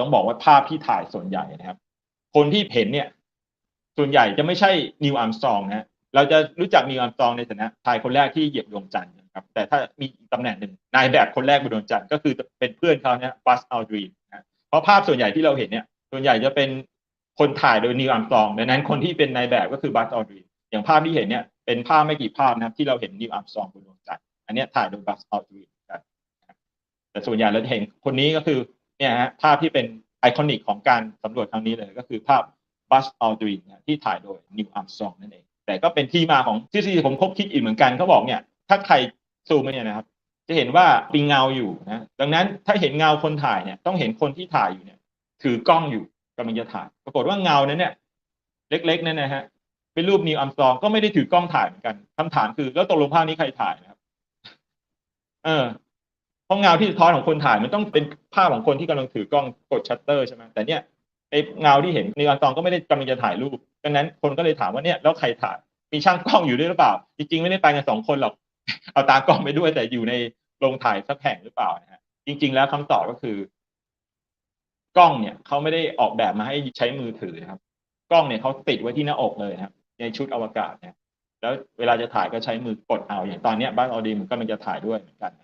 ต้องบอกว่าภาพที่ถ่ายส่วนใหญ่นะครับ คนที่เห็นเนี่ย ส่วนใหญ่จะไม่ใช่นิวอัมสตรองนะเราจะรู้จักนิวอัมสตรองในฐานะชายคนแรกที่เหยียบดวงจันทร์นะครับ แต่ถ้ามีตำแหน่งหนึ่งนายแบบคนแรกบนดวงจันทร์ก็คือเป็นเพื่อนเขาเนี่ยบัสอัลดรีนนะเพราะภาพส่วนใหญ่ที่เราเห็นเนี่ย ส่วนใหญ่จะเป็นคนถ่ายโดยนิวอัมสตรองดังนั้นคนที่เป็นนายแบบก็คือบัสอัลดรีนอย่างภาพที่เห็นเนี่ยเป็นภาพไม่กี่ภาพนะครับที่เราเห็นนิวอัมสตรองบนดวงจันทร์อันนี้ถ่ายโดยบัสอัลดรีนนะครับแต่ส่วนใหญ่เราจะเห็นคนนี้ก็คือ เนี่ยฮะภาพที่เป็นไอคอนิกของการสำรวจครั้งนี้เลยก็คือภาพบัสอัลดรีนที่ถ่ายโดยนิวอัมสตรองนั่นเอง แต่ก็เป็นที่มาของทฤษฎีผมคบคิดอีกเหมือนกันเขาบอกเนี่ยถ้าใครซูมไปเนี่ยนะครับ จะเห็นว่ามีเงาอยู่นะดังนั้นถ้าเห็นเงาคนถ่ายเนี่ยต้องเห็นคนที่ถ่ายอยู่เนี่ยถือกล้องอยู่กำลังจะถ่าย ปรากฏว่าเงานั้นเนี่ยเล็กๆนั่นนะฮะเป็นรูปนิวอัมสตรองก็ไม่ได้ถือกล้องถ่ายเหมือนกันคำถามคือแล้วตกลงภาพนี้ใครถ่ายนะครับ เออ เพราะเงาที่สะท้อนของคนถ่ายมันต้องเป็นภาพของคนที่กำลังถือกล้องกดชัตเตอร์ใช่ไหมแต่เนี่ยไอเงาที่เห็นในวอัลตองก็ไม่ได้กำลังจะถ่ายรูปดังนั้นคนก็เลยถามว่าเนี่ยแล้วใครถ่ายมีช่างกล้องอยู่ด้วยหรือเปล่า จริงๆ ไม่ได้ไปกันสองคนหรอก เอาตากล้องไปด้วยแต่อยู่ในโรงถ่ายสักแห่งหรือเปล่านะฮะจริง ๆ แล้วคำตอบก็คือ กล้องเนี่ยเขาไม่ได้ออกแบบมาให้ใช้มือถือนะครับ กล้องเนี่ยเขาติดไว้ที่หน้าอกเลยนะครับในชุดอวกาศเนี่ยแล้วเวลาจะถ่ายก็ใช้มือกดเอาอย่างตอนเนี้ยบ้านออดีมันก็มันจะถ่ายด้วยเหมือนกันนะ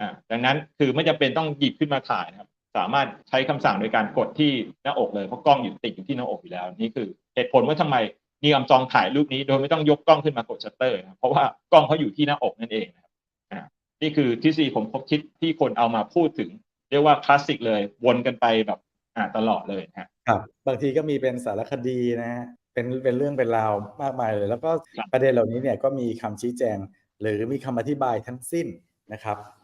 อ่าดังนั้นคือไม่จำเป็นต้องหยิบขึ้นมาถ่ายนะครับ สามารถใช้คำสั่งโดยการกดที่หน้าอกเลยเพราะกล้องอยู่ติดอยู่ที่หน้าอกอยู่แล้ว นี่คือเหตุผลว่าทำไมนิวอัมจองถ่ายรูปนี้โดยไม่ต้องยกกล้องขึ้นมากดชัตเตอร์นะครับเพราะว่ากล้องเขาอยู่ที่หน้าอกนั่นเองนะครับอ่านี่คือทฤษฎีผมคบคิดที่คนเอามาพูดถึง เรียกว่าคลาสสิกเลยวนกันไปแบบอ่าตลอดเลยนะฮะครับ บางทีก็มีเป็นสารคดีนะฮะเป็นเป็นเรื่องเป็นราวมากมายเลย แล้วก็ครับประเด็นเหล่านี้เนี่ยก็มีคำชี้แจง หรือมีคำอธิบายทั้งสิ้นนะครับ